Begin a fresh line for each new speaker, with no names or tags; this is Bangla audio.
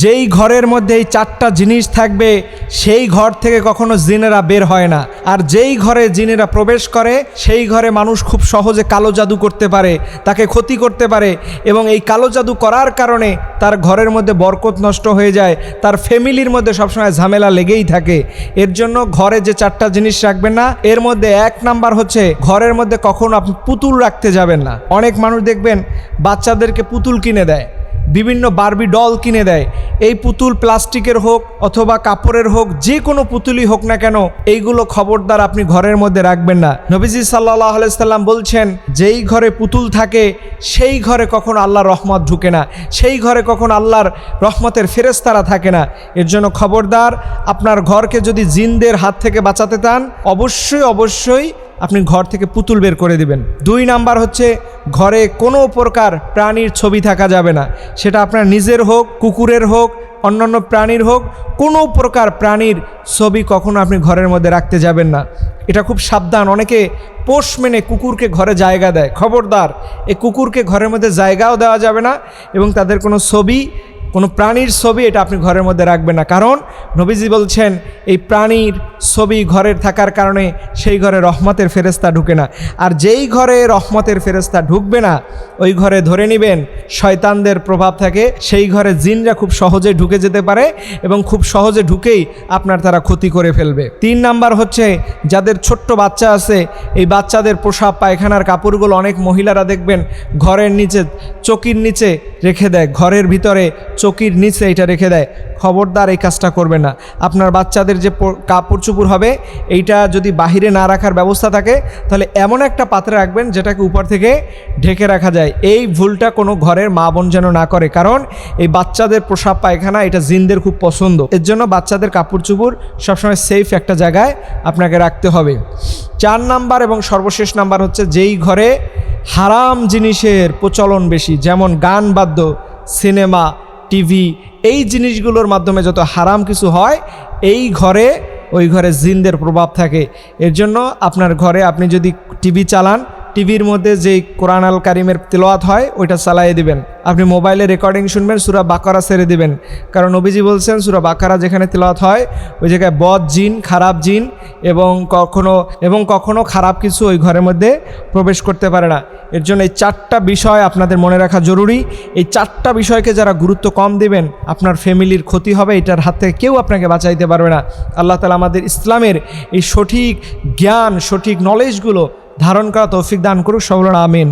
যেই ঘরের মধ্যে এই চারটা জিনিস থাকবে, সেই ঘর থেকে কখনো জিনেরা বের হয় না। আর যেই ঘরে জিনেরা প্রবেশ করে, সেই ঘরে মানুষ খুব সহজে কালো জাদু করতে পারে, তাকে ক্ষতি করতে পারে এবং এই কালো জাদু করার কারণে তার ঘরের মধ্যে বরকত নষ্ট হয়ে যায়, তার ফ্যামিলির মধ্যে সবসময় ঝামেলা লেগেই থাকে। এর জন্য ঘরে যে চারটা জিনিস রাখবেন না, এর মধ্যে এক নাম্বার হচ্ছে ঘরের মধ্যে কখনো আপনি পুতুল রাখতে যাবেন না। অনেক মানুষ দেখবেন বাচ্চাদেরকে পুতুল কিনে দেয়। বিভিন্ন বারবি ডল কিনে দেয়। এই পুতুল প্লাস্টিকের হোক অথবা কাপড়ের হোক, যে কোনো পুতুলই হোক না কেন, এইগুলো খবরদার আপনি ঘরের মধ্যে রাখবেন না। নবীজি সাল্লাহ আলাইসাল্লাম বলছেন, যেই ঘরে পুতুল থাকে, সেই ঘরে কখন আল্লাহর রহমত ঢুকে না। সেই ঘরে কখন আল্লাহর রহমতের ফেরেস্তারা থাকে না। এর জন্য খবরদার, আপনার ঘরকে যদি জিনদের হাত থেকে বাঁচাতে চান, অবশ্যই অবশ্যই আপনি ঘর থেকে পুতুল বের করে দিবেন। দুই নাম্বার হচ্ছে, ঘরে কোনো প্রকার প্রাণীর ছবি থাকা যাবে না। সেটা আপনার নিজের হোক, কুকুরের হোক, অন্যান্য প্রাণীর হোক, কোনো প্রকার প্রাণীর ছবি কখনো আপনি ঘরের মধ্যে রাখতে যাবেন না। এটা খুব সাবধান। অনেকে পোষ মেনে কুকুরকে ঘরে জায়গা দেয়। খবরদার এই কুকুরকে ঘরের মধ্যে জায়গাও দেওয়া যাবে না এবং তাদের কোনো ছবি কোনো প্রাণীর ছবি এটা আপনি ঘরের মধ্যে রাখবেন না। কারণ নবীজি বলছেন, এই প্রাণীর ছবি ঘরের থাকার কারণে সেই ঘরে রহমতের ফেরেস্তা ঢুকে না। আর যেই ঘরে রহমতের ফেরেস্তা ঢুকবে না, ওই ঘরে ধরে নেবেন, শয়তানদের প্রভাব থাকে। সেই ঘরে জিনরা খুব সহজে ঢুকে যেতে পারে এবং খুব সহজে ঢুকেই আপনার তারা ক্ষতি করে ফেলবে। তিন নাম্বার হচ্ছে, যাদের ছোট্ট বাচ্চা আছে, এই বাচ্চাদের প্রসাব পায়খানার কাপড়গুলো অনেক মহিলারা দেখবেন ঘরের নিচে, চকির নিচে রেখে দেয়। ঘরের ভিতরে চকির নিচে এটা রেখে দেয়। খবরদার এই কাজটা করবে না। আপনার বাচ্চাদের যে কাপড় চুপুর হবে, এইটা যদি বাহিরে না রাখার ব্যবস্থা থাকে, তাহলে এমন একটা পাত্রে রাখবেন যেটাকে উপর থেকে ঢেকে রাখা যায়। এই ভুলটা কোনো ঘরের মা বোন যেন না করে। কারণ এই বাচ্চাদের প্রসাব পায়খানা এটা জিনদের খুব পছন্দ। এর জন্য বাচ্চাদের কাপড় চুপুর সবসময় সেফ একটা জায়গায় আপনাকে রাখতে হবে। চার নাম্বার এবং সর্বশেষ নাম্বার হচ্ছে যেই ঘরে হারাম জিনিসের প্রচলন বেশি, যেমন গান বাদ্য, সিনেমা টিভি, এই জিনিসগুলোর মাধ্যমে যত হারাম কিছু হয়, এই ঘরে, ওই ঘরে জিনদের প্রভাব থাকে। এর জন্য আপনার ঘরে আপনি যদি টিভি চালান টিভির মধ্যে যেই কোরআন আল কারিমের তেলোয়াত হয়, ওইটা চালাইয়ে দিবেন। আপনি মোবাইলে রেকর্ডিং শুনবেন, সুরা বাকারা ছেড়ে দিবেন। কারণ নবীজি বলছেন, সুরা বাকারা যেখানে তেলাওয়াত হয়, ওই জায়গায় বদ জিন, খারাপ জিন এবং কখনো এবং কখনো খারাপ কিছু ওই ঘরের মধ্যে প্রবেশ করতে পারে না। এর জন্য এই চারটা বিষয় আপনাদের মনে রাখা জরুরি। এই চারটা বিষয়কে যারা গুরুত্ব কম দিবেন, আপনার ফ্যামিলির ক্ষতি হবে, এটার হাত থেকে কেউ আপনাকে বাঁচাইতে পারবে না। আল্লাহ তালা আমাদের ইসলামের এই সঠিক জ্ঞান, সঠিক নলেজগুলো ধারণ করা তৌফিক দান করুক সবল আমিন।